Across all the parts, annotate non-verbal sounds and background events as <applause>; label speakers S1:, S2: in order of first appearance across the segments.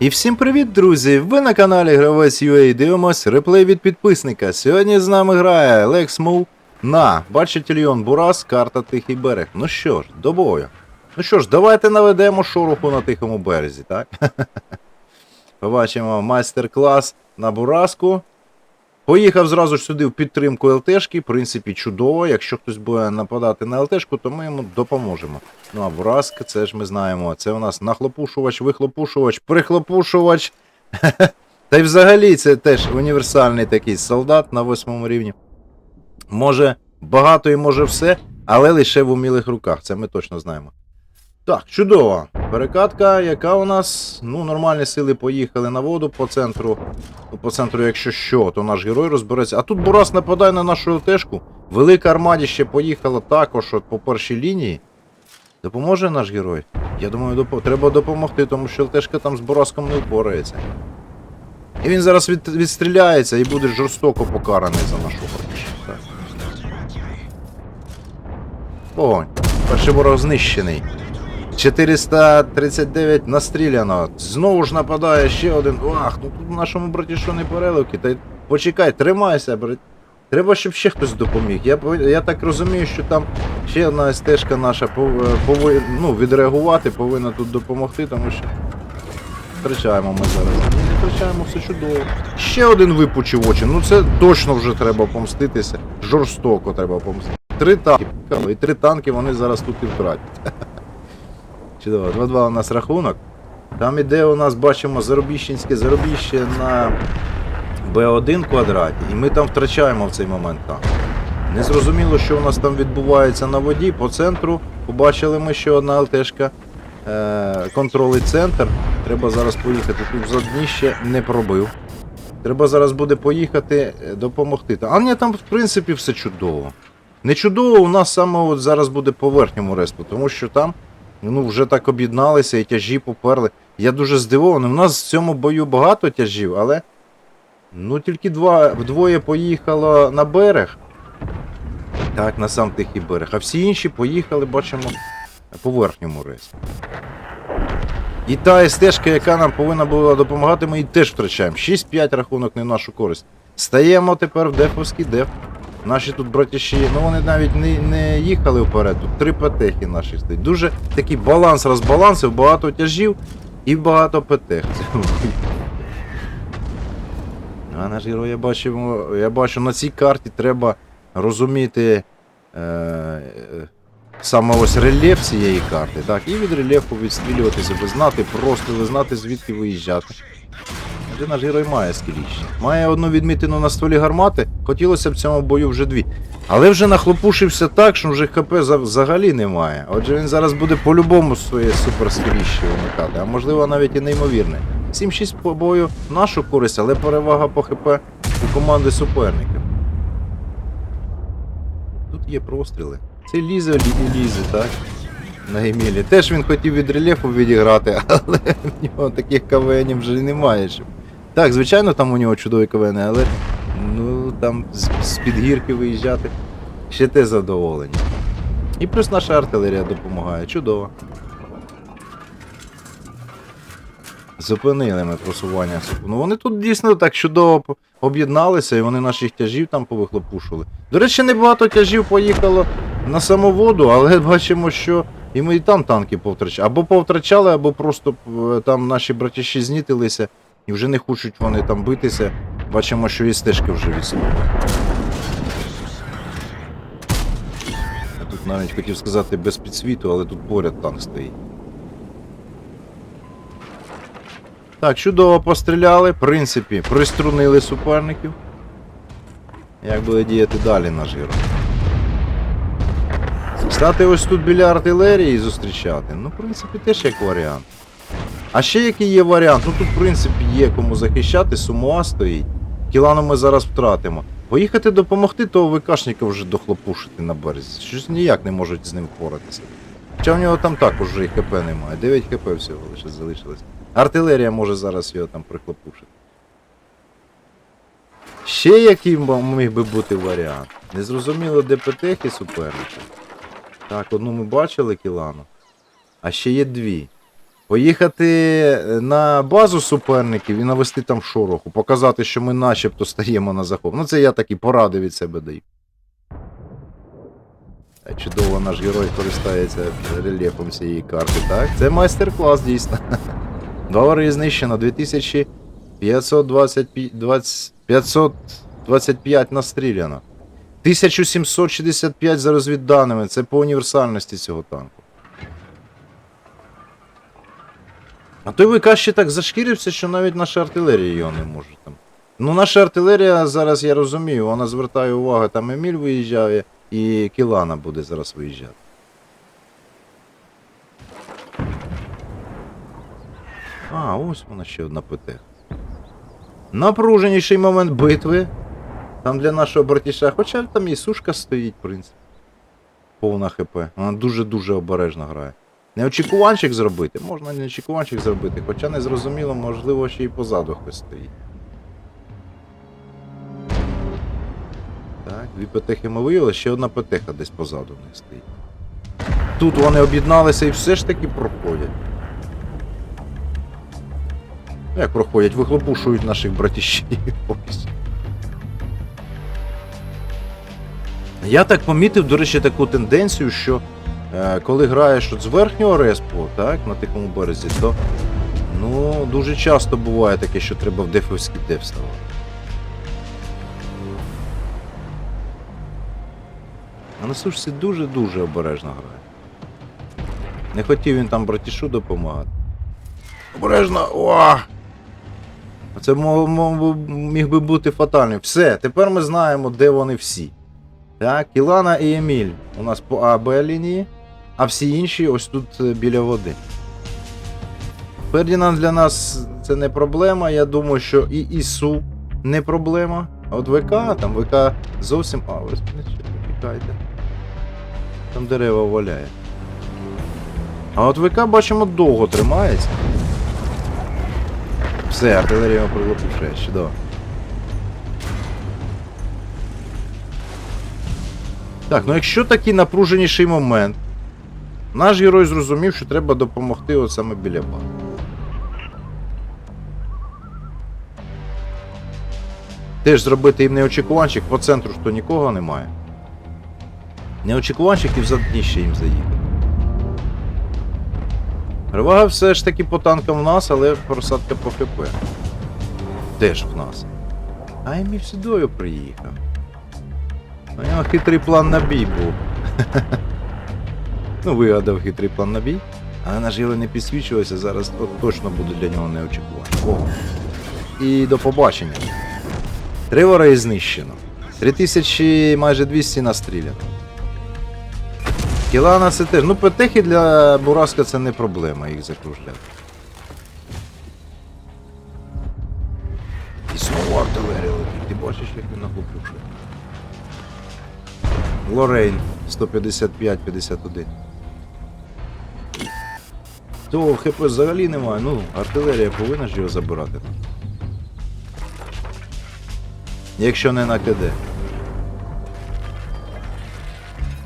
S1: І всім привіт, друзі! Ви на каналі Гравець UA дивимось реплей від підписника. Сьогодні з нами грає Лекс Мов на Бачительйон Бурас, карта Тихий берег. Ну що ж, до бою. Ну що ж, давайте наведемо шороху на тихому березі, так? <laughs> Побачимо майстер-клас на Бураску. Поїхав зразу ж сюди в підтримку ЛТшки, в принципі, чудово. Якщо хтось буде нападати на ЛТшку, то ми йому допоможемо. Ну а Бураска, це ж ми знаємо. Це у нас нахлопушувач, вихлопушувач, прихлопушувач. <laughs> Та й взагалі це теж універсальний такий солдат на восьмому рівні. Може багато і може все, але лише в умілих руках, це ми точно знаємо. Так, чудово. Перекатка, яка у нас. Ну, нормальні сили поїхали на воду по центру. Ну, по центру, якщо що, то наш герой розбереться. А тут Бурас нападає на нашу ЛТшку. Велика армадіще поїхала також от по першій лінії. Допоможе наш герой? Я думаю, доп... треба допомогти, тому що ЛТшка там з Бураском не впорається. І він зараз від... відстріляється і буде жорстоко покараний за нашу. Так. Огонь. Перший ворог знищений. 439 настріляно. Знову ж нападає ще один. Ах, ну тут нашому браті що не переливки. Та почекай, тримайся, брат. Треба, щоб ще хтось допоміг. Я, я так розумію, що там ще одна стежка наша пов- пови- ну, відреагувати, повинна тут допомогти, тому що втрачаємо ми зараз. Не втрачаємо, все чудово. Ще один випучив очі. Ну це точно вже треба помститися. Жорстоко треба помстити. Три танки. І три танки вони зараз тут і втратять. Чудово, 2-2 у нас рахунок. Там іде у нас, бачимо, заробіщенське заробіще на Б1 квадраті, і ми там втрачаємо в цей момент танк. Незрозуміло, що у нас там відбувається на воді. По центру побачили ми, що одна ЛТшка е- контролить центр. Треба зараз поїхати. Тут за дніще не пробив. Треба зараз буде поїхати е, допомогти. А ні, там в принципі все чудово. Не чудово, у нас саме от зараз буде по верхньому респу, тому що там ну, вже так об'єдналися і тяжі поперли. Я дуже здивований. У нас в цьому бою багато тяжів, але ну тільки два, вдвоє поїхало на берег. Так, на сам тихий берег. А всі інші поїхали, бачимо, по верхньому респу. І та стежка, яка нам повинна була допомагати, ми її теж втрачаємо. 6-5 рахунок не в нашу користь. Стаємо тепер в дефовський деф. Наші тут братіші, ну вони навіть не, не їхали вперед, тут три петехи наші стоять. Дуже такий баланс розбалансив, багато тяжів і багато петех. <laughs> А наш герой, я бачу, я бачу, на цій карті треба розуміти е, саме ось рельєф цієї карти, так, і від рельєфу відстрілюватися, ви знати, просто ви знати, звідки виїжджати. Адже наш герой має скіліще. Має одну відмітину на стволі гармати, хотілося б в цьому бою вже дві. Але вже нахлопушився так, що вже ХП взагалі немає. Отже, він зараз буде по-любому своє суперскіліще вимикати, а можливо навіть і неймовірне. 7-6 по бою нашу користь, але перевага по ХП у команди суперників. Тут є простріли. Це лізе, лі- лізе, так? На Емілі. Теж він хотів від рельєфу відіграти, <laughs> але в нього таких КВНів вже немає. Так, звичайно, там у нього чудові КВН, але ну там з, під гірки виїжджати ще те задоволення. І плюс наша артилерія допомагає. Чудово. Зупинили ми просування. Ну вони тут дійсно так чудово об'єдналися, і вони наших тяжів там повихлопушили. До речі, небагато тяжів поїхало на саму воду, але бачимо, що і ми і там танки повтрачали. Або повтрачали, або просто е, там наші братіші знітилися і вже не хочуть вони там битися. Бачимо, що і стежки вже відсунули. Я Тут навіть хотів сказати без підсвіту, але тут поряд танк стоїть. Так, чудово постріляли, в принципі, приструнили суперників. Як буде діяти далі наш герой? Стати ось тут біля артилерії і зустрічати. Ну, в принципі, теж як варіант. А ще який є варіант? Ну тут, в принципі, є кому захищати, Сумуа стоїть. Кілану ми зараз втратимо. Поїхати допомогти, того ВКшника вже дохлопушити на березі. Щось ніяк не можуть з ним впоратися. Хоча в нього там також вже і ХП немає. 9 ХП всього лише залишилось. Артилерія може зараз його там прихлопушити. Ще який міг би бути варіант? Незрозуміло, де ПТХи суперники. Так, одну ми бачили кілану. А ще є дві. Поїхати на базу суперників і навести там шороху, показати, що ми начебто стаємо на захоп. Ну, це я такі поради від себе даю. Е, Чудово наш герой користається рельєфом цієї карти, так? Це майстер-клас, дійсно. <laughs> Долари знищено 2525 настріляно. 1765 за розвідданими. Це по універсальності цього танку. А той ВК ще так зашкірився, що навіть наша артилерія його не може там. Ну, наша артилерія зараз, я розумію, вона звертає увагу, там Еміль виїжджає і Кілана буде зараз виїжджати. А, ось вона ще одна ПТ. Напруженіший момент битви. Там для нашого братіша, хоча там і сушка стоїть, в принципі. Повна ХП. Вона дуже-дуже обережно грає. Не очікуванчик зробити, можна не очікуванчик зробити, хоча не зрозуміло, можливо, ще й позаду хтось стоїть. Так, дві петехи ми виявили, ще одна петеха десь позаду в них стоїть. Тут вони об'єдналися і все ж таки проходять. Як проходять? Вихлопушують наших братіщів. Я так помітив, до речі, таку тенденцію, що коли граєш от з верхнього респу, так, на тихому березі, то ну, дуже часто буває таке, що треба в дефовський деф ставати. А на сушці дуже-дуже обережно грає. Не хотів він там братішу допомагати. Обережно! О! Це міг би бути фатальним. Все, тепер ми знаємо, де вони всі. Так, Кілана і Еміль у нас по А, Б лінії, а всі інші ось тут е, біля води. Фердінанд для нас це не проблема. Я думаю, що і Ісу не проблема. А от ВК, там ВК зовсім. А, ось чекайте. Там дерева валяє. А от ВК бачимо довго тримається. Все, артилерія прилопушує, чудово. Так, ну якщо такий напруженіший момент, наш герой зрозумів, що треба допомогти от саме біля бази. Теж зробити їм неочікуванчик, по центру ж то нікого немає. Неочікуванчик і в дніще їм заїхати. Перевага все ж таки по танкам в нас, але просадка по ХП. Теж в нас. А і мій сюдою приїхав. У нього хитрий план на бій був. <laughs> ну, вигадав хитрий план на бій. Але наш герой не підсвічувався, зараз точно буде для нього неочікування. О. І до побачення. Три вори знищено. 3000 майже 200 настріляно. Кілана це теж. Ну, петехи для Бураска це не проблема їх закружляти. І знову артилерія летить. Ти бачиш, як він нахлопушує. Лорейн 155-51. Того ХП взагалі немає, ну, артилерія повинна ж його забирати. Якщо не на КД.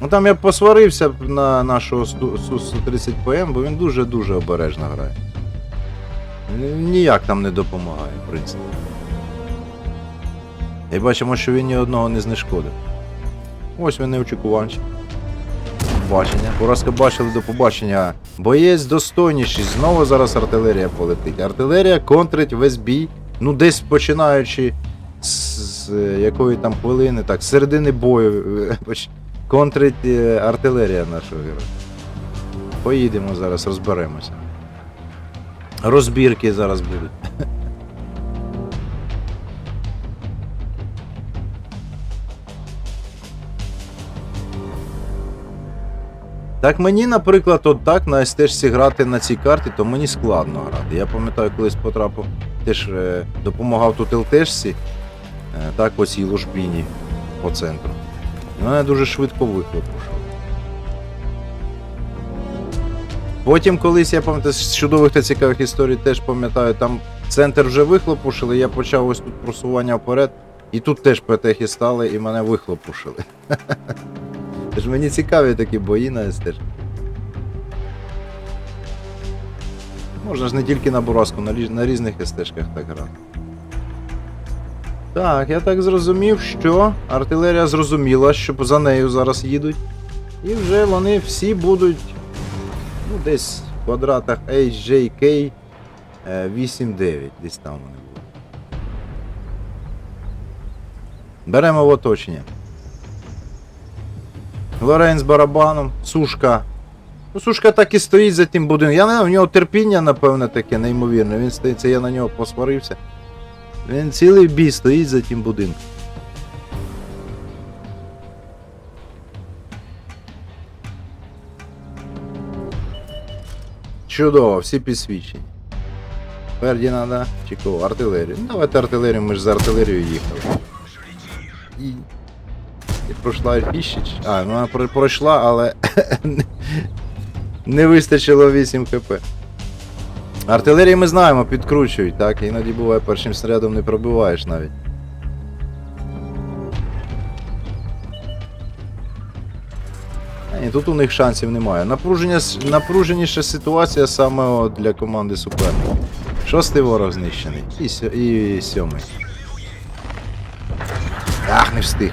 S1: Ну там я посварився на нашого Су-130 ПМ, бо він дуже-дуже обережно грає. Ніяк там не допомагає, в принципі. І бачимо, що він ні одного не знешкодив. Ось він неочікуванчик. Побачення. Поразка бачили до побачення. Боєць достойніший. Знову зараз артилерія полетить. Артилерія контрить весь бій. Ну, десь починаючи з, з е, якої там хвилини, так, з середини бою. е, <laughs> Контрить е, артилерія нашого героя. Поїдемо зараз, розберемося. Розбірки зараз будуть. <laughs> Так мені, наприклад, от так на СТ грати на цій карті, то мені складно грати. Я пам'ятаю, колись потрапив, теж е, допомагав тут ЛТшці, е, так ось цій ложбіні по центру. І мене дуже швидко вихлопушив. Потім колись, я пам'ятаю, з чудових та цікавих історій теж пам'ятаю, там центр вже вихлопушили, я почав ось тут просування вперед, і тут теж петехи стали і мене вихлопушили. <laughs> Тож мені цікаві такі бої на СТ. Можна ж не тільки на Бураску, на, на різних естежках так грати. Так, я так зрозумів, що артилерія зрозуміла, що за нею зараз їдуть. І вже вони всі будуть ну, десь в квадратах HJK е, 8-9, десь там вони будуть. Беремо в оточення. Лорен з барабаном, сушка. Ну, сушка так і стоїть за тим будинком. Я не знаю, у нього терпіння, напевне, таке неймовірне. Він стоїть, я на нього посварився. Він цілий бій стоїть за тим будинком. Чудово, всі підсвічені. Фердінанда, чи кого? Артилерію. Ну, давайте артилерію, ми ж за артилерією їхали. І... І пройшла Ельфіщич. А, ну вона пройшла, але <laughs> не- вистачило 8 хп. Артилерії ми знаємо, підкручують, так? Іноді буває першим снарядом не пробиваєш навіть. А, тут у них шансів немає. Напруження, напруженіша ситуація саме для команди суперника. Шостий ворог знищений. І, сьо- і сьомий. Ах, не встиг.